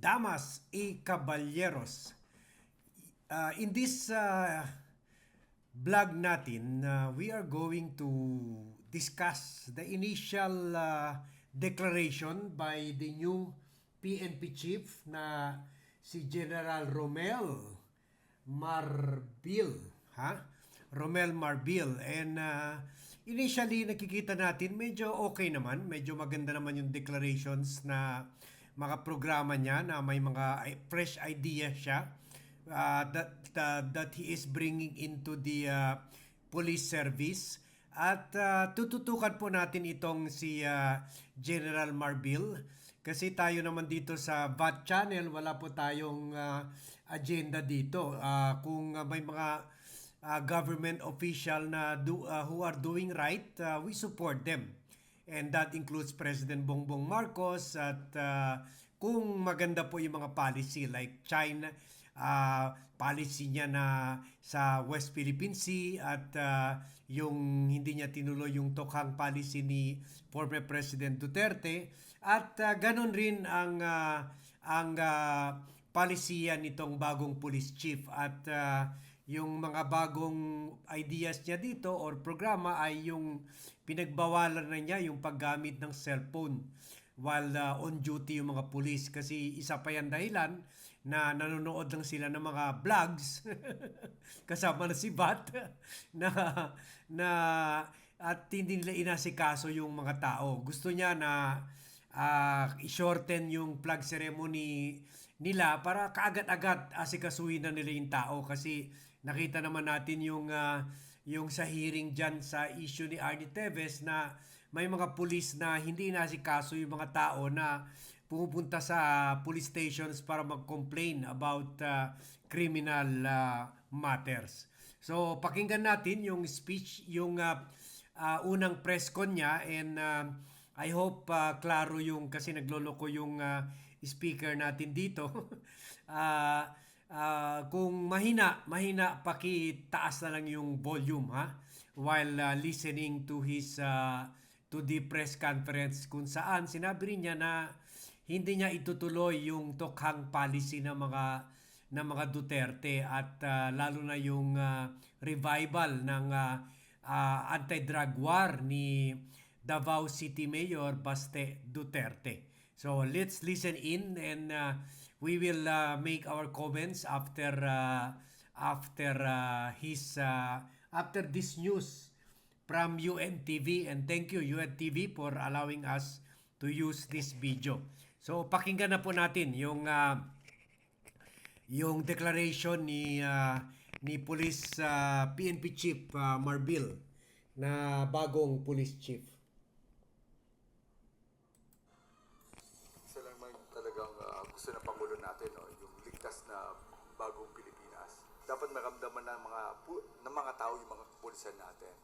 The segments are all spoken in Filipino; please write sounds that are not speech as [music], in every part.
Damas y Caballeros, uh, in this uh, natin, uh, we are going to discuss the initial uh, declaration by the new PNP chief na si General Romel Marbil, ha? Romel Marbil and uh, initially nakikita natin medyo okay naman, medyo maganda naman yung declarations na mga programa niya na may mga fresh idea siya. Uh, that uh, that he is bringing into the uh, police service. At uh, tututukan po natin itong si uh, General Marbil. Kasi tayo naman dito sa VAT channel wala po tayong uh, agenda dito. Uh, kung uh, may mga uh, government official na do, uh, who are doing right uh, we support them And that includes President Bongbong Marcos at uh, kung maganda po yung mga policy like China, uh, policy niya na sa West Philippine Sea at uh, yung hindi niya tinuloy yung tokhang policy ni former President Duterte. At uh, ganun rin ang uh, ang uh, policy nitong bagong police chief at uh, yung mga bagong ideas niya dito or programa ay yung pinagbawalan na niya yung paggamit ng cellphone while uh, on duty yung mga pulis kasi isa pa yan dahilan na nanonood lang sila ng mga vlogs [laughs] kasama na si Bat [laughs] na na at hindi nila inasikaso yung mga tao. Gusto niya na uh, i-shorten yung flag ceremony nila para kaagad-agad asikasuhin na nila yung tao kasi nakita naman natin yung uh, yung sa hearing dyan sa issue ni Arnie Teves na may mga pulis na hindi nasikaso yung mga tao na pumupunta sa police stations para mag-complain about uh, criminal uh, matters. So pakinggan natin yung speech, yung uh, uh, unang press con niya and uh, I hope uh, klaro yung kasi nagloloko yung uh, speaker natin dito. uh, [laughs] uh, kung mahina, mahina pakitaas na lang yung volume ha while uh, listening to his uh, to the press conference kung saan sinabi rin niya na hindi niya itutuloy yung tokhang policy ng mga ng mga Duterte at uh, lalo na yung uh, revival ng uh, uh, anti-drug war ni Davao City Mayor Baste Duterte. So let's listen in and uh, we will uh, make our comments after uh, after uh, his uh, after this news from UNTV and thank you UNTV for allowing us to use this video. So pakinggan na po natin yung uh, yung declaration ni uh, ni Police uh, PNP Chief uh, Marbil na bagong police chief. Isa lang man talagang ah, gusto ng Pangulo natin, no, yung ligtas na bagong Pilipinas. Dapat maramdaman ng mga, ng mga tao yung mga kapulisan natin.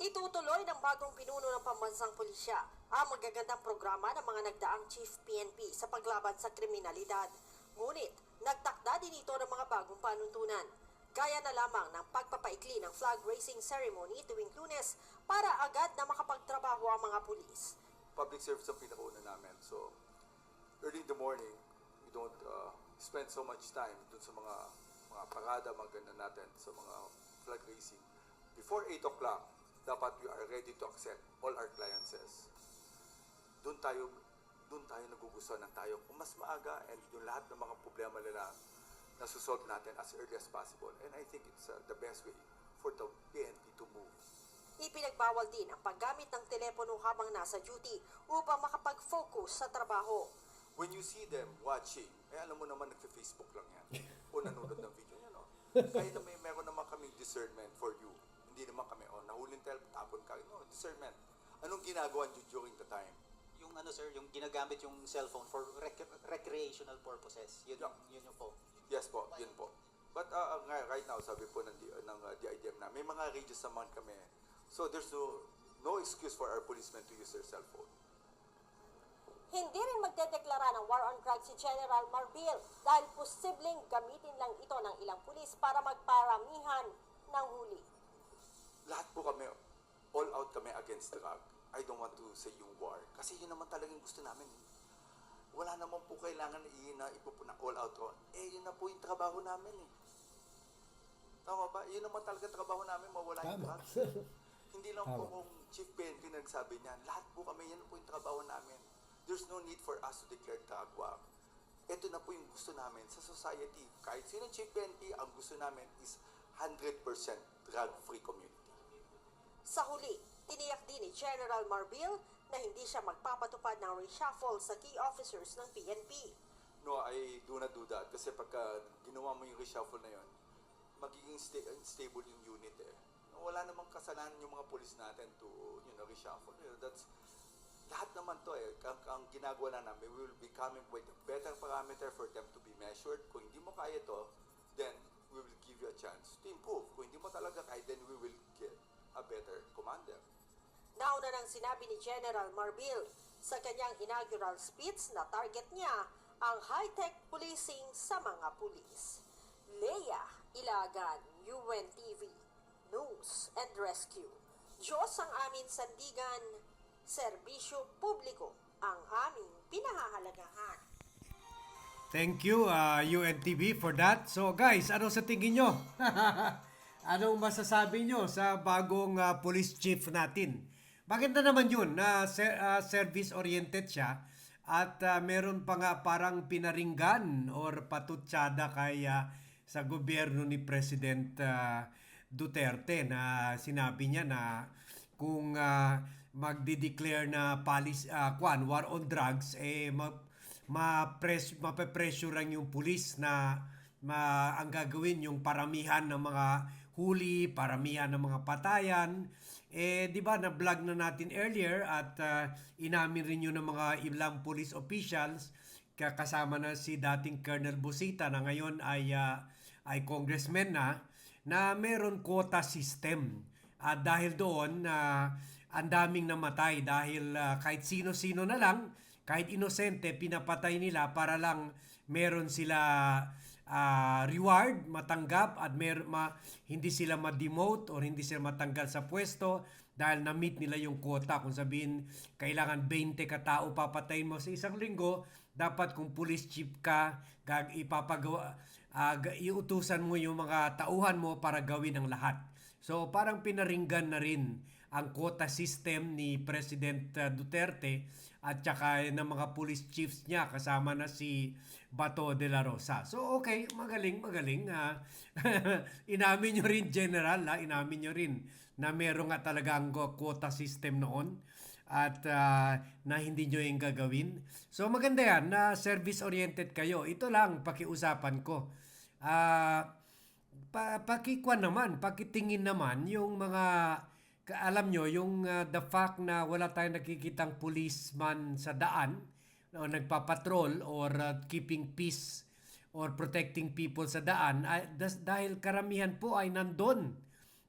Itutuloy ng bagong pinuno ng pambansang pulisya ang magagandang programa ng mga nagdaang Chief PNP sa paglaban sa kriminalidad. Ngunit, nagtakda din ito ng mga bagong panuntunan. Gaya na lamang ng pagpapaikli ng flag raising ceremony tuwing lunes para agad na makapagtrabaho ang mga pulis. Public service ang pinakauna namin. So, early in the morning, we don't uh, spend so much time dun sa mga mga parada, mga ganun natin, sa mga flag raising. Before 8 o'clock, dapat we are ready to accept all our cliences. Doon tayo doon tayo nagugustuhan ng tayo kung mas maaga and yung lahat ng mga problema nila nasusolve natin as early as possible. And I think it's uh, the best way for the PNP to move. Ipinagbawal din ang paggamit ng telepono habang nasa duty upang makapag-focus sa trabaho. When you see them watching, eh alam mo naman nagfe-Facebook lang yan. [laughs] o nanonood ng video yan, no? Kaya na may meron naman kaming discernment for you. Hindi naman kami, oh, nahulin tayo, tapon ka. No, discernment. Anong ginagawa niyo during the time? yung ano sir, yung ginagamit yung cellphone for rec- recreational purposes. Yun, Yeah. yun yung po. Yes po, yun po. But uh, uh, nga- right now, sabi po ng, D- ng uh, DIDM na, may mga ranges naman kami. So there's no, no excuse for our policemen to use their cellphone. Hindi rin magdedeklara ng war on drugs si General Marbil dahil posibleng gamitin lang ito ng ilang pulis para magparamihan ng huli. lahat po kami, all out kami against drug. I don't want to say yung war. Kasi yun naman talagang gusto namin. wala naman po kailangan na ipupuna all out on. Eh, yun na po yung trabaho namin eh. Tama ba? Yun naman talaga trabaho namin, mawala yung drugs. [laughs] Hindi lang po kung Chief PNP nagsabi niyan. Lahat po kami, yan po yung trabaho namin. There's no need for us to declare war. Ito na po yung gusto namin sa society. Kahit sino Chief PNP, ang gusto namin is 100% drug-free community. Sa huli, tiniyak din ni General Marbil na hindi siya magpapatupad ng reshuffle sa key officers ng PNP. No, I do not do that. Kasi pagka ginawa mo yung reshuffle na yun, magiging sta- unstable yung unit eh. Wala namang kasalanan yung mga polis natin to, you know, reshuffle. You know, that's, lahat naman to eh. Ang, ang ginagawa na namin, we will be coming with a better parameter for them to be measured. Kung hindi mo kaya to, then we will give you a chance to improve. Kung hindi mo talaga kaya, then we will get a better commander. Nauna nang sinabi ni General Marbil sa kanyang inaugural speech na target niya ang high-tech policing sa mga pulis. Leia Ilagan, UNTV, News and Rescue. Diyos ang aming sandigan, serbisyo publiko ang aming pinahahalagahan. Thank you, uh, UNTV, for that. So guys, ano sa tingin nyo? [laughs] Anong masasabi nyo sa bagong uh, police chief natin? Maganda naman yun na ser- uh, service-oriented siya at uh, meron pa nga parang pinaringgan or patutsada kay uh, sa gobyerno ni President uh, Duterte na sinabi niya na kung uh, magdi-declare na policy, uh, kwan, war on drugs, eh ma- ma-press, mape-pressurean yung pulis na ma, ang gagawin yung paramihan ng mga huli, paramihan ng mga patayan. Eh, di ba, na-vlog na natin earlier at uh, inamin rin yun ng mga ilang police officials ka- kasama na si dating Colonel Busita na ngayon ay, uh, ay congressman na na meron quota system. At dahil doon, na ang daming namatay dahil ah, kahit sino-sino na lang, kahit inosente, pinapatay nila para lang meron sila ah, reward, matanggap at mer ma, hindi sila ma-demote or hindi sila matanggal sa pwesto dahil na-meet nila yung quota. Kung sabihin, kailangan 20 katao papatayin mo sa isang linggo, dapat kung police chief ka, gag ipapagawa, ga- iutusan mo yung mga tauhan mo para gawin ang lahat. So parang pinaringgan na rin ang quota system ni President uh, Duterte at saka ng mga police chiefs niya kasama na si Bato de la Rosa. So okay, magaling, magaling. ah. [laughs] inamin nyo rin, General, ha? inamin nyo rin na meron nga talaga ang quota system noon at ah, na hindi nyo yung gagawin. So maganda yan na service-oriented kayo. Ito lang pakiusapan ko. Ah pa, pakikwan naman, pakitingin naman yung mga alam nyo, yung uh, the fact na wala tayong nakikitang policeman sa daan o nagpapatrol or uh, keeping peace or protecting people sa daan ay, das- dahil karamihan po ay nandun.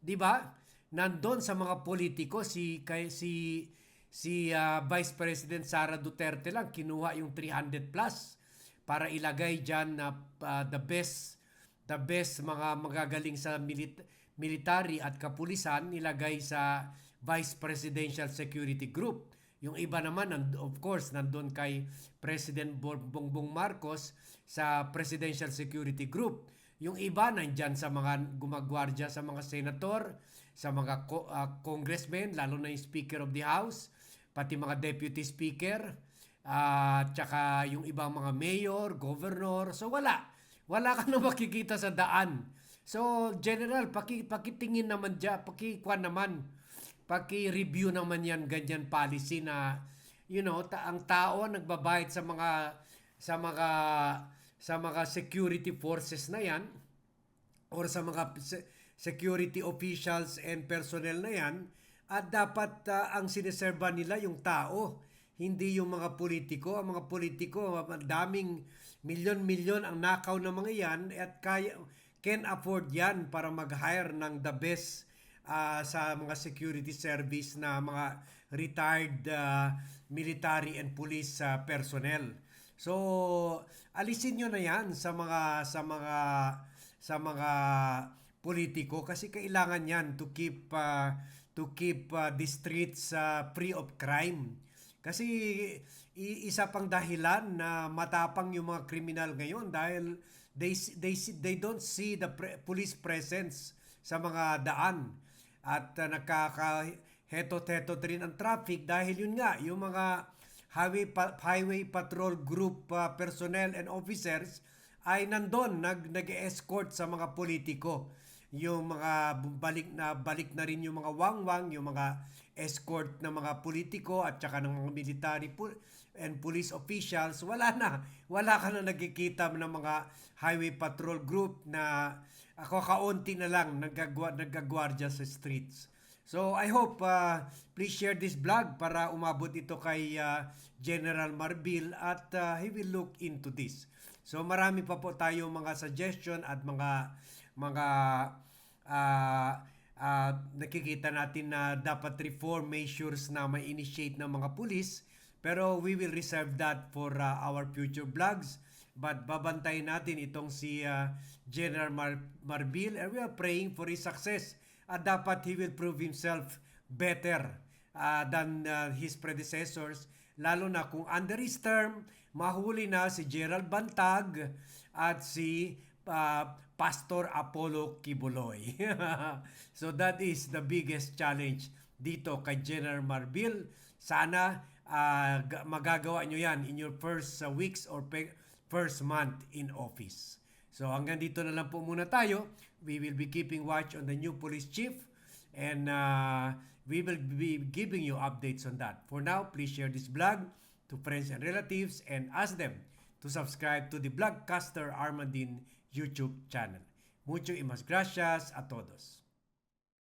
'Di ba? Nandun sa mga politiko si kay si si uh, Vice President Sara Duterte lang kinuha yung 300 plus para ilagay diyan na uh, the best the best mga magagaling sa milit- military at kapulisan nilagay sa Vice Presidential Security Group. Yung iba naman, of course, nandun kay President Bo- Bongbong Marcos sa Presidential Security Group. Yung iba nandyan sa mga gumagwardya sa mga senator, sa mga co- ah, congressmen, lalo na yung Speaker of the House, pati mga deputy speaker, at tsaka yung ibang mga mayor, governor. So wala. Wala ka na makikita sa daan. So, general, paki, pakitingin naman dyan, pakikuan naman, paki-review naman yan, ganyan policy na, you know, ta- ang tao nagbabayad sa mga, sa mga, sa mga security forces na yan, or sa mga se- security officials and personnel na yan, at dapat ah, ang sineserba nila yung tao, hindi yung mga politiko. Ang mga politiko, daming milyon-milyon ang nakaw ng mga yan at kaya, can afford yan para mag-hire ng the best ah, sa mga security service na mga retired ah, military and police ah, personnel. So, alisin nyo na yan sa mga sa mga sa mga politiko kasi kailangan yan to keep uh, to keep uh, the streets uh, free of crime. Kasi isa pang dahilan na matapang yung mga kriminal ngayon dahil they they they don't see the pre- police presence sa mga daan. At uh, nakaka heto-heto rin ang traffic dahil yun nga yung mga highway pa- highway patrol group uh, personnel and officers ay nandun nag nag-escort sa mga politiko yung mga balik na balik na rin yung mga wangwang yung mga escort ng mga politiko at saka ng mga military pol- and police officials wala na wala ka na nagkikita ng mga highway patrol group na ako kaunti na lang nagagwa nagagwardya sa streets So I hope uh, please share this vlog para umabot ito kay uh, General Marbil at uh, he will look into this. So marami pa po tayong mga suggestion at mga mga uh, uh, nakikita natin na dapat reform measures na may initiate ng mga pulis. Pero we will reserve that for uh, our future vlogs. But babantayin natin itong si uh, General Mar- Marbil and we are praying for his success. At dapat he will prove himself better uh, than uh, his predecessors. Lalo na kung under his term mahuli na si Gerald Bantag at si uh, Pastor Apollo Kibuloy. [laughs] so that is the biggest challenge dito kay General Marbil. Sana uh, ga- magagawa nyo yan in your first uh, weeks or pe- first month in office. So hanggang dito na lang po muna tayo. We will be keeping watch on the new police chief and uh, we will be giving you updates on that. For now, please share this vlog to friends and relatives and ask them to subscribe to the Vlogcaster Armandin YouTube channel. Mucho y mas gracias a todos.